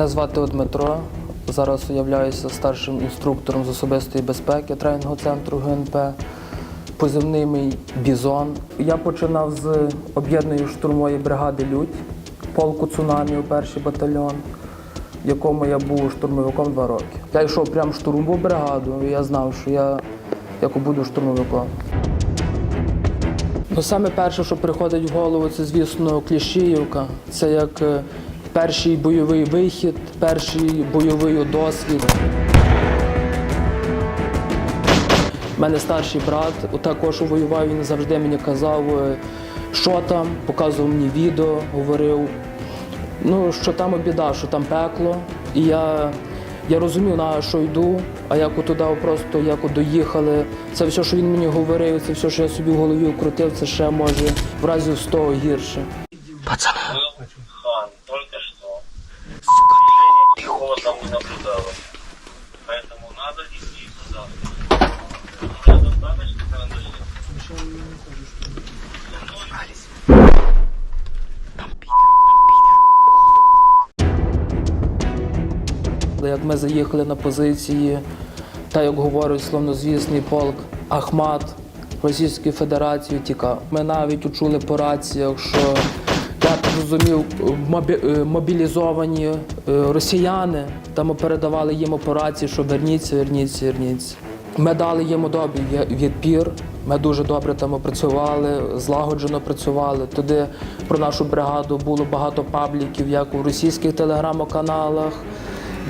Мене звати Дмитро. Зараз являюся старшим інструктором з особистої безпеки тренінгового центру ГНП. Позивний мій Бізон. Я починав з об'єднаної штурмової бригади Людь, полку цунамі у перший батальйон, в якому я був штурмовиком два роки. Я йшов прямо в штурмову бригаду, і я знав, що я як буду штурмовиком. Ну, саме перше, що приходить в голову, це, звісно, Кліщіївка. Це як е, перший бойовий вихід, перший бойовий досвід. У мене старший брат також воював, він завжди мені казав, е, що там, показував мені відео, говорив, ну, що там біда, що там пекло. І я, я розумів, на що йду, а як от туди просто як доїхали. Це все, що він мені говорив, це все, що я собі в голові вкрутив, це ще може в разі 100 гірше. был Як ми заїхали на позиції, та як говорить словнозвісний полк Ахмат Російської Федерації тікав. Ми навіть учули по раціях, що я так зрозумів, мобі- е, мобілізовані е, росіяни там передавали їм по рації, що верніться, верніться, верніться. Ми дали їм добрий відпір. Ми дуже добре там працювали, злагоджено працювали. Туди про нашу бригаду було багато пабліків, як у російських телеграм-каналах.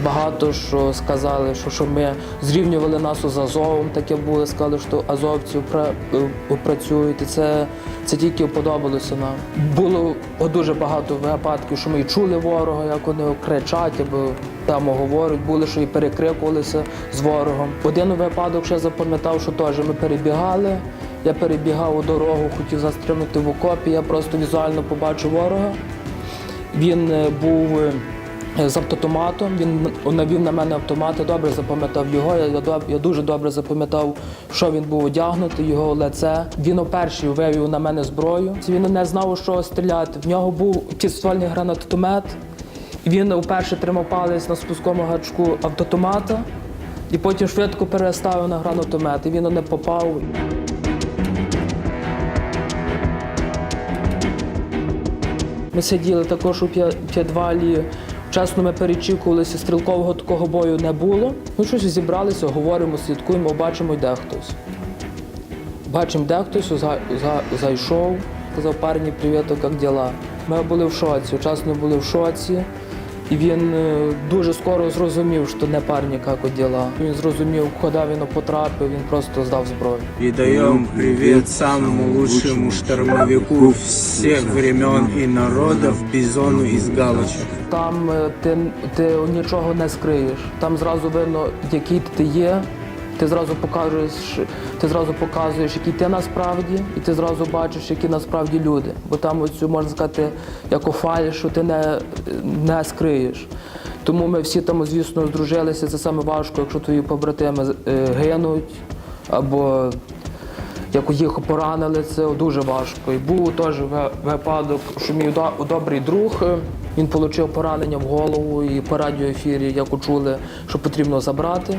Багато що сказали, що, що ми зрівнювали нас з Азовом, таке було, сказали, що азовці е, працюють. І це, це тільки подобалося нам. Було дуже багато випадків, що ми і чули ворога, як вони кричать або там говорять, були, що і перекрикувалися з ворогом. Один випадок ще запам'ятав, що теж ми перебігали. Я перебігав у дорогу, хотів застрибнути в окопі. Я просто візуально побачив ворога. Він е, був е, з автоматом, він навів на мене автомат, я добре запам'ятав його. Я, я, дуже добре запам'ятав, що він був одягнутий, його лице. Він оперший вивів на мене зброю. Він не знав, що стріляти. В нього був підствольний гранатомет. Він вперше тримав палець на спусковому гачку автомата і потім швидко переставив на гранатомет. І він не попав. Ми сиділи також у підвалі. Чесно, ми перечікувалися, стрілкового такого бою не було. Ми щось зібралися, говоримо, слідкуємо, бачимо, йде хтось. Бачимо, де хтось за, за, зайшов, сказав парні, привіт, як діла. Ми були в шоці, чесно були в шоці. І він е, дуже скоро зрозумів, що не парні, як діла. Він зрозумів, куди він потрапив, він просто здав зброю. І даємо привіт самому лучшому штормовику всіх времен і народів бізону із галочок. Там е, ти, ти нічого не скриєш. Там зразу видно, який ти є. Ти зразу покажеш, ти зразу показуєш, який ти насправді, і ти зразу бачиш, які насправді люди. Бо там оцю можна сказати, як у що ти не, не скриєш. Тому ми всі там, звісно, здружилися. Це саме важко, якщо твої побратими е, гинуть або як їх поранили, це дуже важко. І був теж випадок, що мій добрий друг, е, він отримав поранення в голову і по радіоефірі, як почули, що потрібно забрати.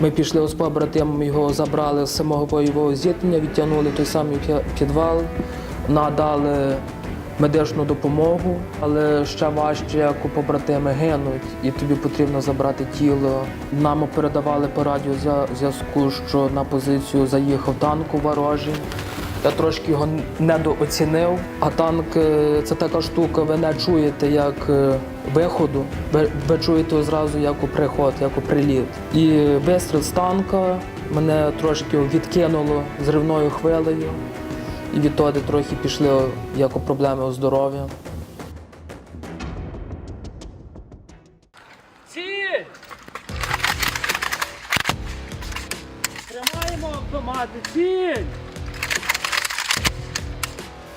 Ми пішли з побратимом, його забрали з самого бойового зіткнення, відтягнули той самий підвал, надали медичну допомогу, але ще важче, як у побратими гинуть, і тобі потрібно забрати тіло. Нам передавали по радіозв'язку, що на позицію заїхав танк ворожий. Я трошки його недооцінив, а танк е, це така штука, ви не чуєте як е, виходу, ви, ви чуєте зразу як у приход, як у приліт. І вистріл з танка мене трошки відкинуло зривною хвилею, і відтоді трохи пішли як у проблеми у здоров'я. Тримаємо автомати. Ціль!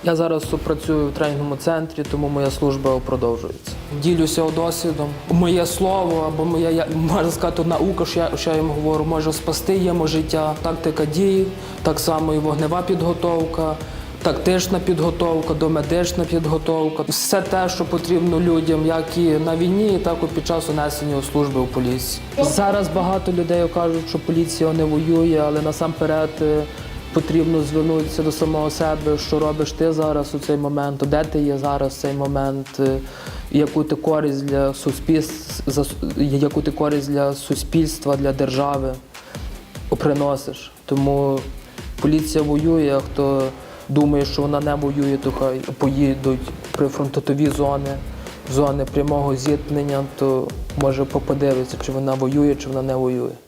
Я зараз працюю в тренінговому центрі, тому моя служба продовжується. Ділюся досвідом. Моє слово або моя можна сказати, наука, що я, що я їм говорю, може спасти йому життя. Тактика дій, так само і вогнева підготовка, тактична підготовка, домедична підготовка, все те, що потрібно людям, як і на війні, так і під час унесення служби у поліції. Зараз багато людей кажуть, що поліція не воює, але насамперед е, потрібно звернутися до самого себе, що робиш ти зараз у цей момент, де ти є зараз цей момент, е, яку ти користь для суспільства, яку ти користь для суспільства, для держави приносиш. Тому поліція воює, а хто думає, що вона не воює, то хай поїдуть при фронтові зони, зони прямого зіткнення, то може поподивитися, чи вона воює, чи вона не воює.